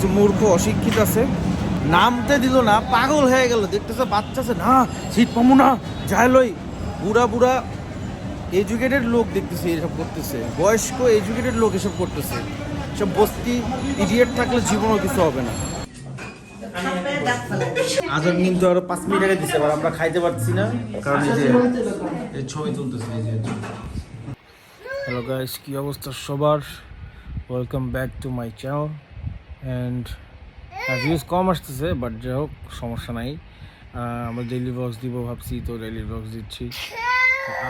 কিছু মূর্খ অশিক্ষিত আছে। নামতে দিল না পাগল হয়ে গেল। দেখতেছে বাচ্চা আছে না সিট পামু না যাই লই। বুড়া বুড়া এডুকেটেড লোক দেখতেছে এসব করতেছে। বয়স্ক এডুকেটেড লোক এসব করতেছে। সব বস্তি ইডিয়েট থাকলে জীবনও কিছু হবে না। আজান কিন্তু আরও পাঁচ মিনিট আগে দিছে এবার আমরা খাইতে পারছি না। কারণ এই যে এই ছবি তুলতেছে এই যে হ্যালো গাইস কি অবস্থা সবার? Welcome back to my channel and views কম আসতেছে বাট যাই হোক, সমস্যা নাই। আমরা ডেইলি ব্লগস দিব ভাবছি, তো ডেইলি ব্লগস দিচ্ছি।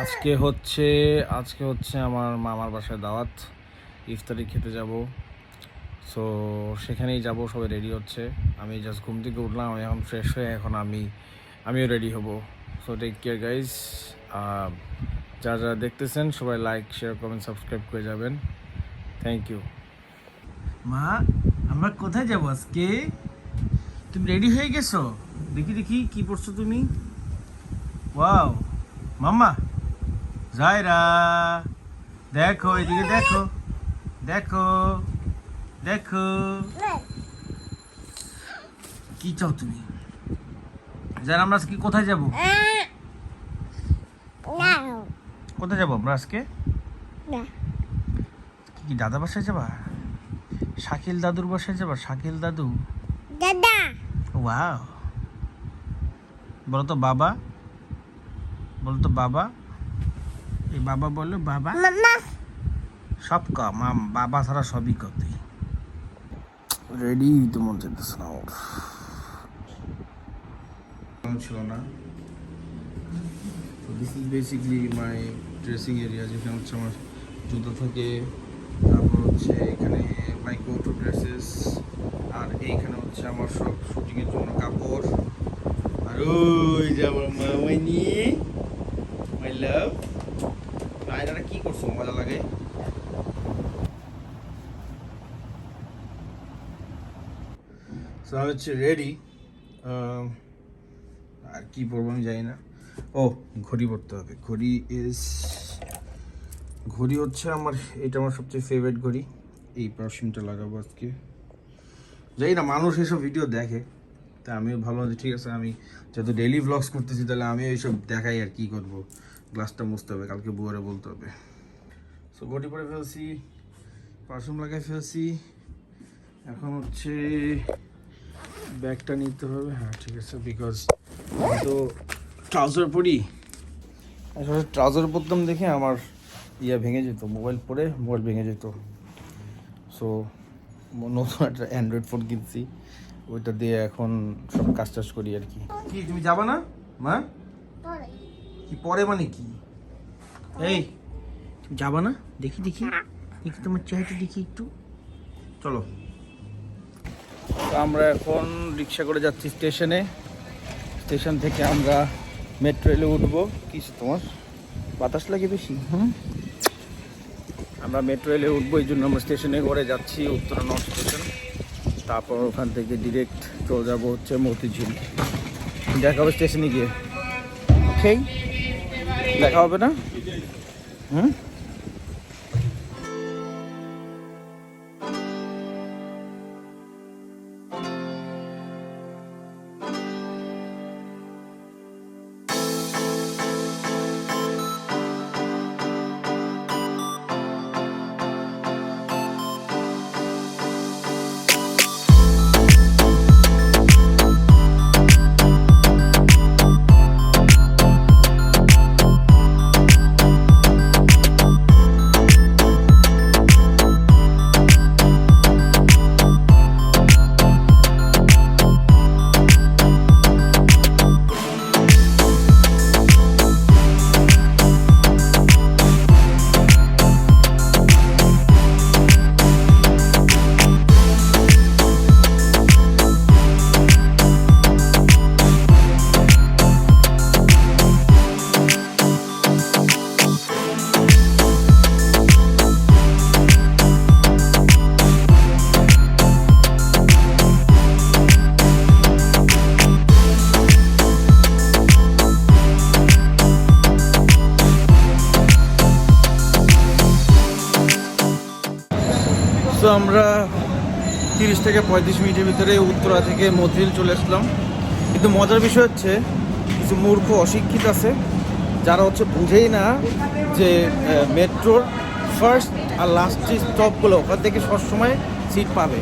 আজকে হচ্ছে আজকে হচ্ছে আমার মামার বাসায় দাওয়াত। ইফতারি খেতে যাব। সো সেখানেই যাব, সবাই রেডি হচ্ছে। আমি জাস্ট ঘুম থেকে উঠলাম, আমি এখন ফ্রেশ হয়ে এখন আমি, আমিও রেডি হব। সো টেক কেয়ার গাইজ যারা যারা দেখতেছেন, সবাই লাইক শেয়ার কমেন্ট সাবস্ক্রাইব করে যাবেন। থ্যাংক ইউ মা আমরা কোথায় যাব আজকে? তুমি রেডি হয়ে গেছো? দেখি দেখি কি পড়ছো তুমি? ওয়াও মাম্মা জায়রা দেখো এদিকে দেখো দেখো দেখো। কি চাও তুমি? যারা আমরা আজকে কোথায় যাব? কোথায় যাব আমরা আজকে? কি কি দাদা বাসায় যাবা? শাকিল দাদুর বসে যাবা? শাকিল দাদু? দাদা। ওয়াও। বলো তো বাবা। বলো তো বাবা। এই বাবা বলল বাবা। সব ক মাম বাবা ছাড়া সবই ক তুই। রেডি তো মন চাইতেছে না ওর। ছিল না। তো this is basically my dressing area যেখানে হচ্ছে আমার জুতো থাকে। তারপর হচ্ছে এখানে মাই গো টু ড্রেসেস আর এইখানে হচ্ছে আমার সব শুটিংয়ের জন্য কাপড় আর ওই যে আমার মামাই নিয়ে মাই লাভ আয়নাটা কি করছ মজা লাগে? আমি হচ্ছে রেডি আর কি পরবো আমি জানি না। ও, ঘড়ি পরতে হবে। ঘড়ি ইজ ঘড়ি হচ্ছে আমার, এটা আমার সবচেয়ে ফেভারিট ঘড়ি। এই পারফিউমটা লাগাবো আজকে। জানি না, মানুষ এসব ভিডিও দেখে। তা আমিও ভাবলাম যে ঠিক আছে, আমি যেহেতু ডেইলি ব্লগস করতেছি, তাহলে আমিও এইসব দেখাই আর কি করব। গ্লাসটা মুছতে হবে, কালকে বুয়ারে বলতে হবে। সো ঘড়ি পরে ফেলছি পারফিউম লাগাই ফেলছি। এখন হচ্ছে ব্যাগটা নিতে হবে। হ্যাঁ ঠিক আছে বিকজ তো ট্রাউজার পরি, আসলে ট্রাউজার পরতাম দেখে আমার ইয়া ভেঙে যেত মোবাইল পরে মোবাইল ভেঙে যেত। সো নতুন একটা অ্যান্ড্রয়েড ফোন কিনছি। ওইটা দিয়ে এখন সব কাজ টাজ করি আর কি। কি তুমি যাবা না? মা? কি পরে মানে কি? এই তুমি যাবা না? দেখি দেখি। দেখি তোমার চেহারাটা দেখি একটু। চলো। আমরা এখন রিক্সা করে যাচ্ছি স্টেশনে। স্টেশন থেকে আমরা মেট্রো রেলে উঠবো। কিছু তোমার? বাতাস লাগে বেশি? হুম? আমরা মেট্রো রেলে উঠবো এই জন্য আমরা স্টেশনে করে যাচ্ছি উত্তরা নর্থ স্টেশন। তারপর ওখান থেকে ডিরেক্ট চলে যাব হচ্ছে মতিঝিল। দেখা হবে স্টেশনে গিয়ে। ওকে দেখা হবে না? হুম? সো আমরা তিরিশ থেকে পঁয়ত্রিশ মিনিটের ভিতরে উত্তরা থেকে মতিঝিল চলে আসলাম। কিন্তু মজার বিষয় হচ্ছে, কিছু মূর্খ অশিক্ষিত আছে, যারা হচ্ছে বুঝেই না যে মেট্রোর ফার্স্ট আর লাস্ট স্টপগুলো ওখান থেকে সবসময় সিট পাবে।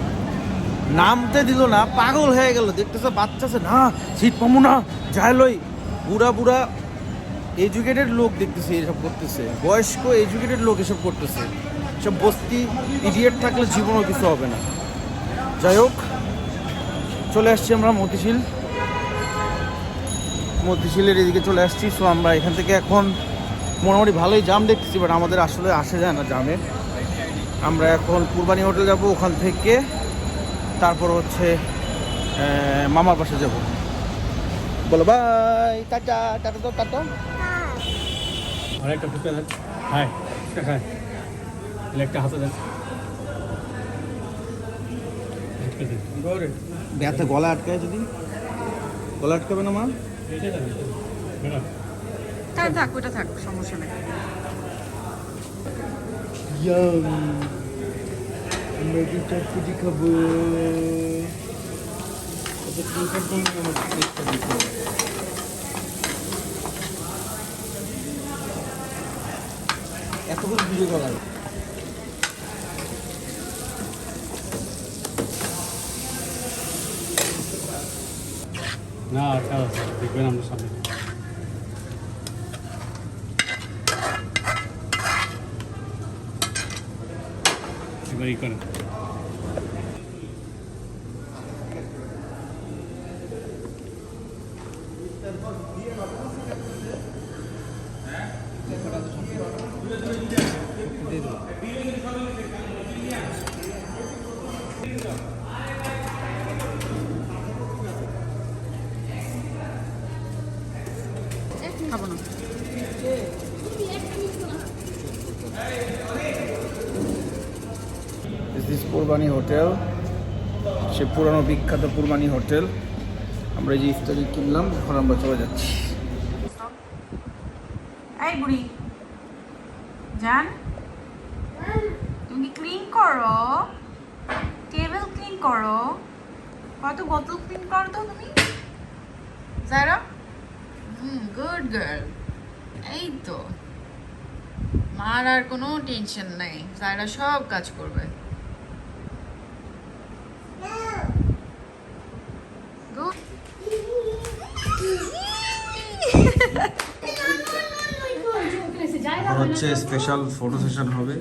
নামতে দিল না, পাগল হয়ে গেল। দেখতেছে, বাচ্চা আছে, না সিট পাবো না, যাই লই। বুড়া বুড়া এডুকেটেড লোক দেখতেছে, এসব করতেছে। বয়স্ক এডুকেটেড লোক এসব করতেছে। সব বস্তি ইডিয়েট থাকলে জীবনও কিছু হবে না। যাই হোক চলে আসছি আমরা মতিঝিল। মতিঝিলের এদিকে চলে আসছি সো আমরা এখান থেকে এখন মোটামুটি ভালোই জাম দেখতেছি বাট আমাদের আসলে আসে যায় না জামে আমরা এখন কুরবানি হোটেল যাব ওখান থেকে তারপর হচ্ছে মামার পাশে যাব। বলো বাই টাটা টাটা তো টাটা। হাই হ্যাঁ একটা হাতে দেন। ব্যথা গলা আটকায় যদি। গলা আটকাবে না মা? থাক থাক ওটা থাক সমস্যা নেই। ইয়াম আমরা কি চটপটি খাব। আচ্ছা, তিনটার জন্য আমার প্লেটটা দিতে হবে। এত করে না খেয়াল আছে দেখবেন আমরা সামনে এবার ই করেন This Kurbani hotel সে পুরানো বিখ্যাত কুরবানি হোটেল আমরা যে ইফতারি কিনলাম, এখন আমরা চলে যাচ্ছি। এই বুড়ি, জান, তুমি ক্লিন করো? টেবিল ক্লিন করো। কত বোতল ক্লিন করো তো তুমি? জারা হুম গুড গার্ল এই তো। মার আর কোনো টেনশন নেই। জায়রা সব কাজ করবে Good. এখন হচ্ছে স্পেশাল ফটো সেশন হবে।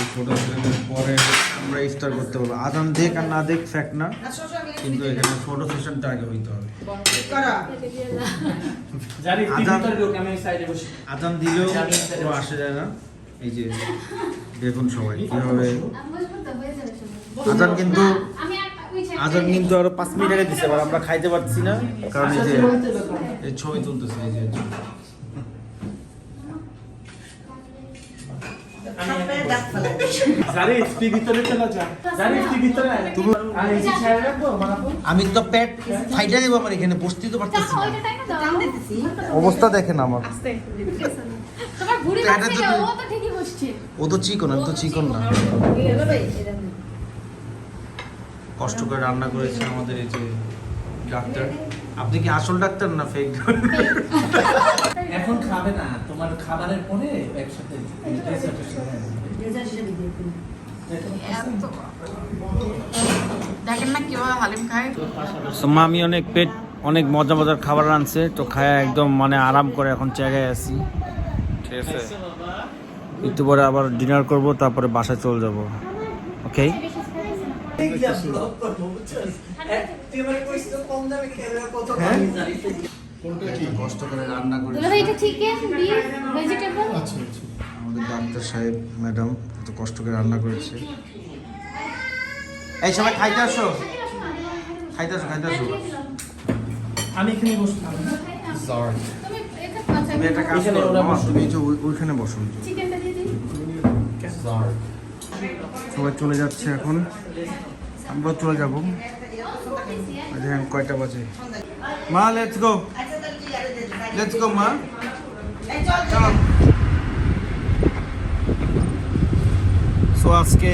এই ফটো সেশনের পরে আমরা ইফতার করতে পারব আদান দেখ আর না দেখ ফ্যাক্ট না। কিন্তু এখানে ফটো সেশনটা আগে হইতে হবে। আদান আদান দিলেও আসে যায় না। এই যে দেখুন সবাই কীভাবে আজান কিন্তু আজান কিন্তু আরও পাঁচ মিনিট আগে দিছে আমরা খাইতে পারছি না। কারণ এই যে এই ছবি তুলতেছে এই যে জানি তুই ভিতরে চলে যা জানি তুই ভিতরে আয়। তুমি আর এই যে ছেড়ে রাখব মানাপো আমি তো পেট ফাইটা দেবো আমার এখানে বসতেই তো পারতেছি অবস্থা দেখেন আমার। ও তো চিকন আমি তো চিকন না। কষ্ট করে রান্না করেছে আমাদের এই যে ডাক্তার। আপনি কি আসল ডাক্তার না ফেক এখন খাবে না তোমার খাবারের পরে একসাথে ডেজার্টের সাথে এত দেখেন না কীভাবে হালিম খায় মামি অনেক পেট অনেক মজা মজার খাবার আনছে তো খায় একদম মানে আরাম করে এখন জায়গায় আছি। ঠিক আছে একটু পরে আবার ডিনার করব তারপরে বাসায় চলে যাব। ওকে কষ্ট করে রান্না করে বিফ ভেজিটেবল আমাদের ডাক্তার সাহেব ম্যাডাম এত কষ্ট করে রান্না করেছে। এই সবাই খাইতে আসো। খাইতে আসো খাইতে আসো। আমি এখানে বসে খাব তুমি এটা একটা কাজ করো মামা, তুমি যে ওইখানে বসো। চিকেনটা দিয়ে দিই। সবাই চলে যাচ্ছে এখন। আমরাও চলে যাব। দেখেন কয়টা বাজে? মা লেটস গো লেটস গো মা। সো আজকে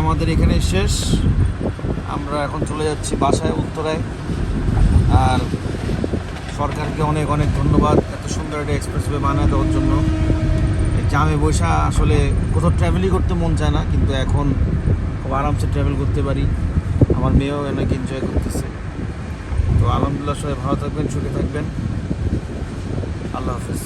আমাদের এখানে শেষ। আমরা এখন চলে যাচ্ছি বাসায়, উত্তরায়। আর সরকারকে অনেক অনেক ধন্যবাদ এত সুন্দর একটা এক্সপ্রেসওয়ে বানায় দেওয়ার জন্য। জামে বৈশা আসলে কোথাও ট্রাভেলই করতে মন চায় না, কিন্তু এখন খুব আরামসে ট্রাভেল করতে পারি। আমার মেয়েও অনেক এনজয় করতেছে। তো আলহামদুলিল্লাহ সবাই ভালো থাকবেন, সুখে থাকবেন। আল্লাহ হাফেজ।